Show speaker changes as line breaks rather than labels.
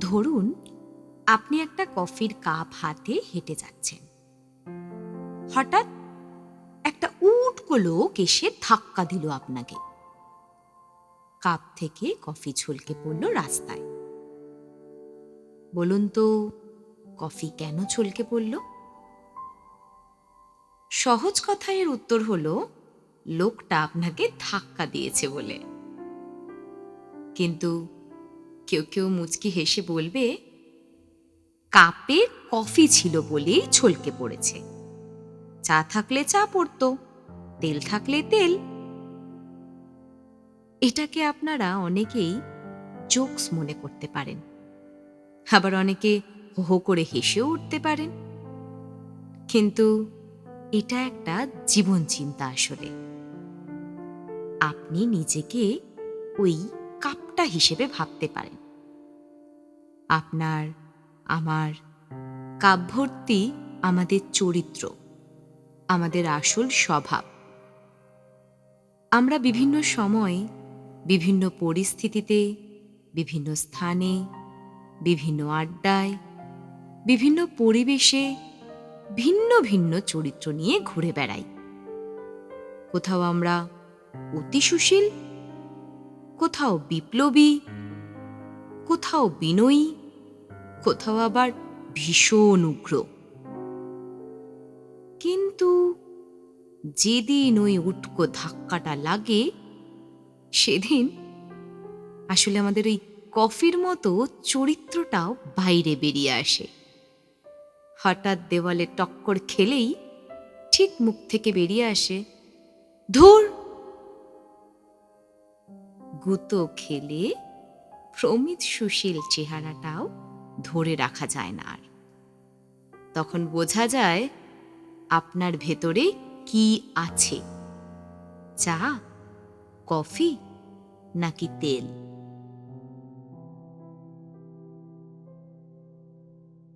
ধরুন, আপনি একটা কফির কাপ হাতে হেঁটে যাচ্ছেন। হঠাৎ একটা উটকো লোক এসে ধাক্কা দিল আপনাকে। কাপ থেকে কফি ছলকে পড়ল রাস্তায়। বলুন তো, কফি কেন ছলকে পড়ল? সহজ কথায় এর উত্তর হলো, লোকটা আপনাকে ধাক্কা দিয়েছে বলে। কিন্তু কেউ কেউ মুচকি হেসে বলবে, কাপে কফি ছিল বলেই ছলকে পড়েছে। চা থাকলে চা পড়তো, তেল থাকলে তেল। এটাকে আপনারা অনেকেই জোকস মনে করতে পারেন। আবার অনেকে হো হো করে হেসেও উঠতে পারেন। কিন্তু এটা একটা জীবন চিন্তা আসলে। আপনি নিজেকে ওই কাপটা হিসেবে ভাবতে পারেন। আপনার, আমার কাপ ভর্তি আমাদের চরিত্র, আমাদের আসল স্বভাব। আমরা বিভিন্ন সময় বিভিন্ন পরিস্থিতিতে, বিভিন্ন স্থানে, বিভিন্ন আড্ডায়, বিভিন্ন পরিবেশে ভিন্ন ভিন্ন চরিত্র নিয়ে ঘুরে বেড়াই। কোথাও আমরা অতি সুশীল, কোথাও বিপ্লবী, কোথাও বিনয়ী কোথাও আবার ভীষণ উগ্র। কিন্তু যেদিন ওই উটকো ধাক্কাটা লাগে, সেদিন আসলে আমাদের ওই কফির মতো চরিত্রটাও বাইরে বেরিয়ে আসে। হঠাৎ দেওয়ালে টক্কর খেলেই ঠিক মুখ থেকে বেরিয়ে আসে, ধুর! গুতো খেলে প্রমিত সুশীল চেহারাটাও ধরে রাখা যায় না আর। তখন বোঝা যায় আপনার ভেতরে কি আছে। চা, কফি নাকি তেল?